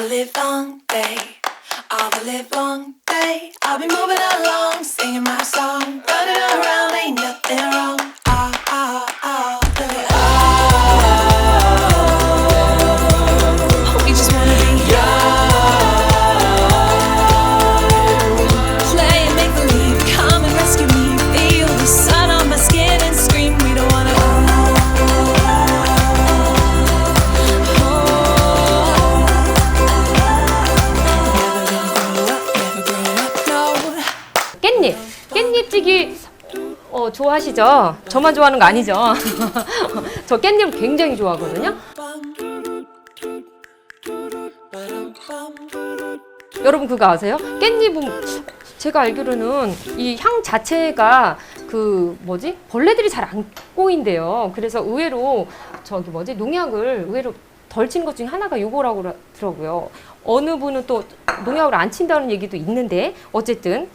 the live long day, all the live long day. I'll be moving along, singing my song, running around, 깻잎. 깻잎찌기 어, 좋아하시죠? 저만 좋아하는 거 아니죠? 저 깻잎 굉장히 좋아하거든요. 여러분 그거 아세요? 깻잎은 제가 알기로는 이 향 자체가 그 뭐지 벌레들이 잘 안 꼬인대요. 그래서 의외로 저기 뭐지 농약을 의외로 덜 친 것 중에 하나가 요거라고 그러더라고요. 어느 분은 또 농약을 안 친다는 얘기도 있는데 어쨌든 이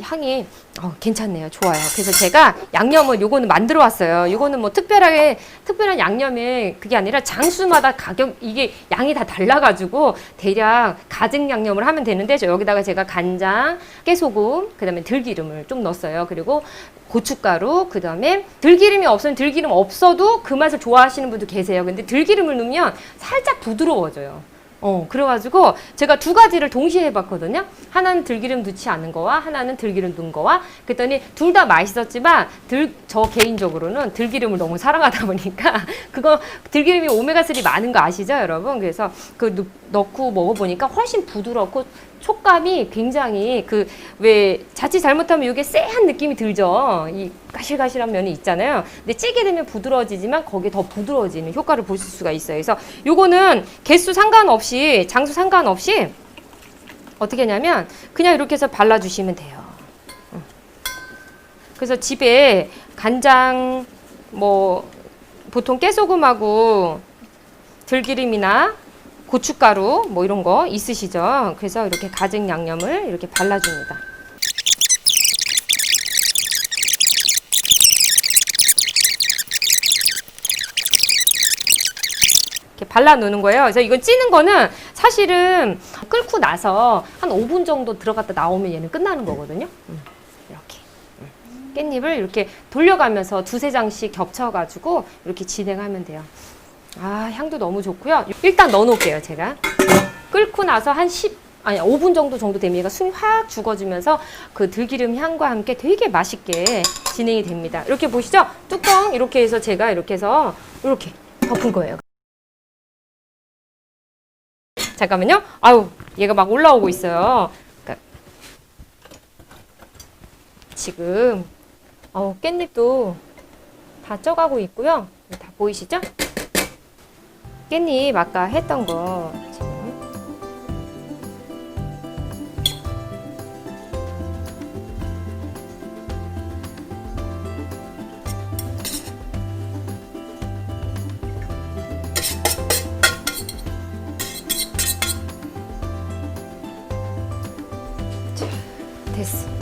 향이 어, 괜찮네요. 좋아요. 그래서 제가 양념을 요거는 만들어 왔어요. 요거는 뭐 특별하게 특별한 양념이 그게 아니라 장수마다 가격 이게 양이 다 달라가지고 대략 가증 양념을 하면 되는데 저 여기다가 제가 간장, 깨소금, 그다음에 들기름을 좀 넣었어요. 그리고 고춧가루, 그다음에 들기름이 없으면 들기름 없어도 그 맛을 좋아하시는 분도 계세요. 근데 들기름을 넣으면 살짝 부드러워져요. 어, 그래가지고 제가 두 가지를 동시에 해봤거든요. 하나는 들기름 넣지 않은 거와 하나는 들기름 넣은 거와 그랬더니 둘 다 맛있었지만 들, 저 개인적으로는 들기름을 너무 사랑하다 보니까 그거 들기름이 오메가3 많은 거 아시죠, 여러분? 그래서 그 넣- 넣고 먹어보니까 훨씬 부드럽고 촉감이 굉장히 그 왜 자칫 잘못하면 이게 쎄한 느낌이 들죠. 이 가실가실한 면이 있잖아요. 근데 찌게 되면 부드러워지지만 거기에 더 부드러워지는 효과를 보실 수가 있어요. 그래서 요거는 개수 상관없이 장수 상관없이 어떻게 하냐면 그냥 이렇게 해서 발라주시면 돼요. 음. 그래서 집에 간장 뭐 보통 깨소금하고 들기름이나 고춧가루 뭐 이런 거 있으시죠? 그래서 이렇게 가증 양념을 이렇게 발라줍니다. 발라 놓는 거예요. 그래서 이건 찌는 거는 사실은 끓고 나서 한 5분 정도 들어갔다 나오면 얘는 끝나는 거거든요. 음, 이렇게. 음. 깻잎을 이렇게 돌려가면서 두세 장씩 겹쳐가지고 이렇게 진행하면 돼요. 아, 향도 너무 좋고요. 일단 넣어 놓을게요, 제가. 끓고 나서 한 10, 아니, 5분 정도 정도 되면 얘가 숨이 확 죽어주면서 그 들기름 향과 함께 되게 맛있게 진행이 됩니다. 이렇게 보시죠? 뚜껑 이렇게 해서 제가 이렇게 해서 이렇게 덮은 거예요. 잠깐만요. 아유, 얘가 막 올라오고 있어요. 그러니까 지금 어, 깻잎도 다 쪄가고 있고요. 다 보이시죠? 깻잎 아까 했던 거 됐어.